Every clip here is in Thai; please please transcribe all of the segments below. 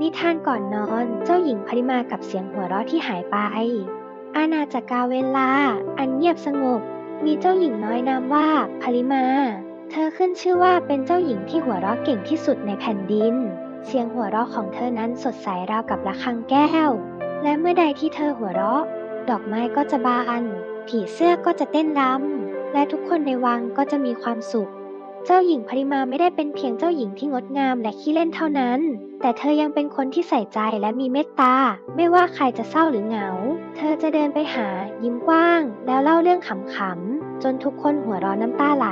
นิทานก่อนนอน เจ้าหญิงพริมากับเสียงหัวเราะที่หายไป อาณาจักรเวลา อันเงียบสงบ มีเจ้าหญิงน้อยนามว่าพริมา เธอขึ้นชื่อว่าเป็นเจ้าหญิงที่หัวเราะเก่งที่สุดในแผ่นดิน เสียงหัวเราะของเธอนั้นสดใสราวกับระฆังแก้ว และเมื่อใดที่เธอหัวเราะ ดอกไม้ก็จะบาน ผีเสื้อก็จะเต้นรำ และทุกคนในวังก็จะมีความสุข เจ้าหญิงพริมาไม่ได้เป็นเพียงเจ้าหญิงที่งดงามและขี้เล่นเท่านั้น แต่เธอยังเป็นคนที่ใส่ใจและมีเมตตา ไม่ว่าใครจะเศร้าหรือเหงา เธอจะเดินไปหา ยิ้มกว้าง แล้วเล่าเรื่องขำๆ จนทุกคนหัวเราะน้ำตาไหล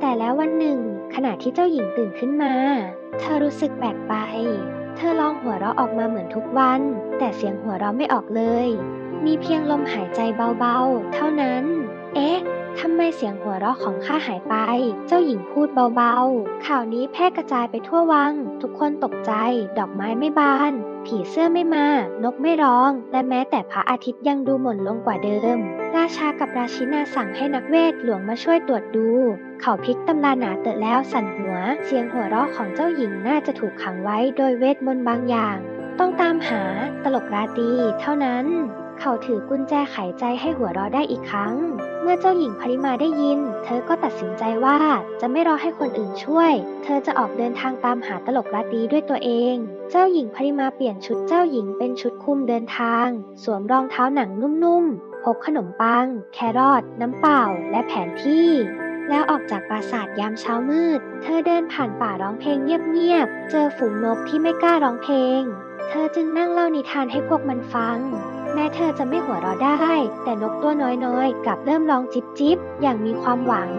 แต่แล้ววันหนึ่ง ขณะที่เจ้าหญิงตื่นขึ้นมา เธอรู้สึกแปลกไป เธอลองหัวเราะออกมาเหมือนทุกวัน แต่เสียงหัวเราะไม่ออกเลย มีเพียงลมหายใจเบาๆ เท่านั้น เอ๊ะ ทำไมเสียงหัวเราะของข้าหายไป เจ้าหญิงพูดเบาๆ ข่าวนี้แพร่กระจายไปทั่ววัง ทุกคนตกใจ ดอกไม้ไม่บาน ผีเสื้อไม่มา นกไม่ร้อง และแม้แต่พระอาทิตย์ยังดูหม่นลงกว่าเดิม ราชากับราชินาสั่งให้นักเวทหลวงมาช่วยตรวจดู เขาพลิกตำราหนาเตอะแล้วสั่นหัว เสียงหัวเราะของเจ้าหญิงน่าจะถูกขังไว้โดยเวทมนต์บางอย่าง ต้องตามหาตลกราตีเท่านั้น เขาถือกุญแจไขใจให้หัวเราะได้อีกครั้ง เมื่อเจ้าหญิงพริมาได้ยิน เธอก็ตัดสินใจว่าจะไม่รอให้คนอื่นช่วย เธอจะออกเดินทางตามหาตลกราตรีด้วยตัวเอง เจ้าหญิงพริมาเปลี่ยนชุดเจ้าหญิงเป็นชุดคุมเดินทาง สวมรองเท้าหนังนุ่มๆ พกขนมปัง แครอทน้ำเปล่า และแผนที่แล้วออกจากปราสาทยามเช้ามืด เธอเดินผ่านป่าร้องเพลงเงียบๆ เจอฝูงนกที่ไม่กล้าร้องเพลง เธอจึงนั่งเล่านิทานให้พวกมันฟัง แม้เธอจะไม่หัวเราะได้ แต่นกตัวน้อยๆกลับเริ่มร้องจิบจิบอย่างมีความหวัง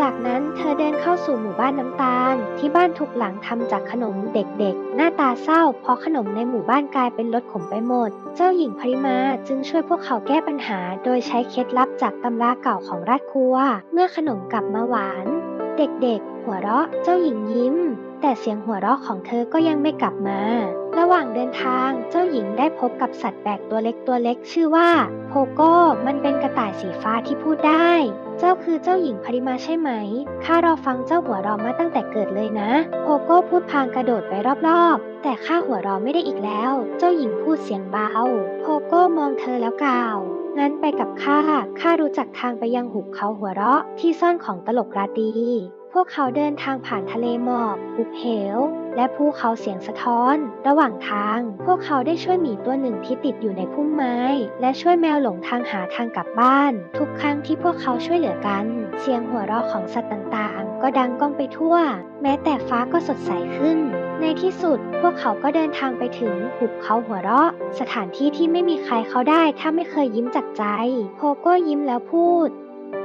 จากนั้นเธอเดินเข้าสู่หมู่บ้านน้ำตาล ที่บ้านทุกหลังทำจากขนมเด็กๆ หน้าตาเศร้าเพราะขนมในหมู่บ้านกลายเป็นรสขมไปหมด เจ้าหญิงพริมาจึงช่วยพวกเขาแก้ปัญหา โดยใช้เคล็ดลับจากตำราเก่าของราชครัว เมื่อขนมกลับมาหวาน เด็กๆ หัวเราะเจ้าหญิงยิ้ม แต่เสียงหัวเราะของเธอก็ยังไม่กลับมา ระหว่างเดินทางเจ้าหญิงได้พบกับสัตว์แปลกตัวเล็กตัวเล็ก ชื่อว่าโพโก้ มันเป็นกระต่ายสีฟ้าที่พูดได้ เจ้าคือเจ้าหญิงพริมาใช่ไหม ข้ารอฟังเจ้าหัวเราะมาตั้งแต่เกิดเลยนะ โพโก้พูดพางกระโดดไปรอบๆ แต่ข้าหัวเราะไม่ได้อีกแล้ว เจ้าหญิงพูดเสียงเบา โพโก้มองเธอแล้วกล่าวงั้นไปกับข้า ข้ารู้จักทางไปยังหุบเขาหัวเราะที่ซ่อนของตลกราตรี พวกเขาเดินทางผ่านทะเลหมอกหุบเหว และภูเขาเสียงสะท้อน ระหว่างทาง พวกเขาได้ช่วยหมีตัวหนึ่งที่ติดอยู่ในพุ่มไม้ และช่วยแมวหลงทางหาทางกลับบ้าน ทุกครั้งที่พวกเขาช่วยเหลือกัน เสียงหัวเราะของสัตว์ต่างๆ ก็ดังก้องไปทั่ว แม้แต่ฟ้าก็สดใสขึ้น ในที่สุด พวกเขาก็เดินทางไปถึงหุบเขาหัวเราะ สถานที่ที่ไม่มีใครเขาได้ถ้าไม่เคยยิ้มจากใจ โพโก้ยิ้มแล้วพูด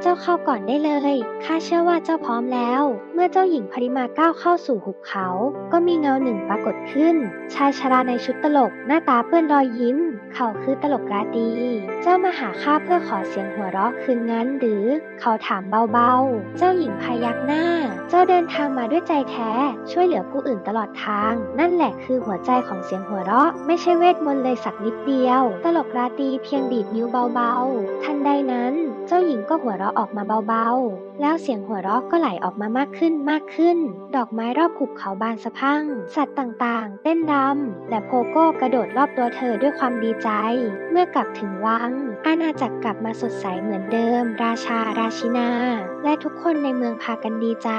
เจ้าเข้าก่อนได้เลย ข้าเชื่อว่าเจ้าพร้อมแล้ว เมื่อเจ้าหญิงพริมาก้าวเข้าสู่หุบเขา ก็มีเงาหนึ่งปรากฏขึ้น ชายชราในชุดตลก หน้าตาเปื้อนรอยยิ้ม เขาคือตลกราตรี เจ้ามาหาข้าเพื่อขอเสียงหัวเราะคืนงั้นหรือ เขาถามเบาๆ เจ้าหญิงพยักหน้า เจ้าเดินทางมาด้วยใจแท้ ช่วยเหลือผู้อื่นตลอดทาง นั่นแหละคือหัวใจของเสียงหัวเราะ ไม่ใช่เวทมนต์เลยสักนิดเดียว ตลกราตรีเพียงดีดนิ้วเบาๆ ทันใดนั้น เจ้าหญิงก็หัวเราะออกมาเบาๆ แล้วเสียงหัวเราะก็ไหลออกมามากขึ้นมากขึ้น ดอกไม้รอบหุบเขาบานสะพั่ง สัตว์ต่างๆ เต้นรำและโพโก้กระโดดรอบตัวเธอด้วยความดีใจ เมื่อกลับถึงวัง อาณาจักรกลับมาสดใสเหมือนเดิม ราชาราชินา และทุกคนในเมืองพากันดีใจ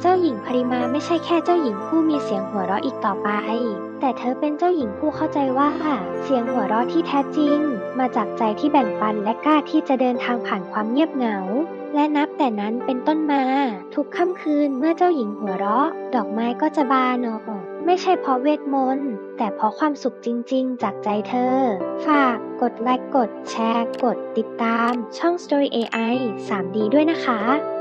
เจ้าหญิงพริมาไม่ใช่แค่เจ้าหญิงผู้มีเสียงหัวเราะอีกต่อไป แต่เธอเป็นเจ้าหญิงผู้เข้าใจว่า เสียงหัวเราะที่แท้จริง มาจากใจที่แบ่งปันและกล้าที่จะเดินทางผ่านความเงียบเหงา และนับแต่นั้นเป็นต้นมา ทุกค่ำคืนเมื่อเจ้าหญิงหัวเราะ ดอกไม้ก็จะบานออกไม่ใช่เพราะเวทมนต์แต่เพราะความสุขจริงๆ จากใจเธอ ฝากกดไลค์กดแชร์ กดติดตามช่อง Story AI 3D ด้วยนะคะ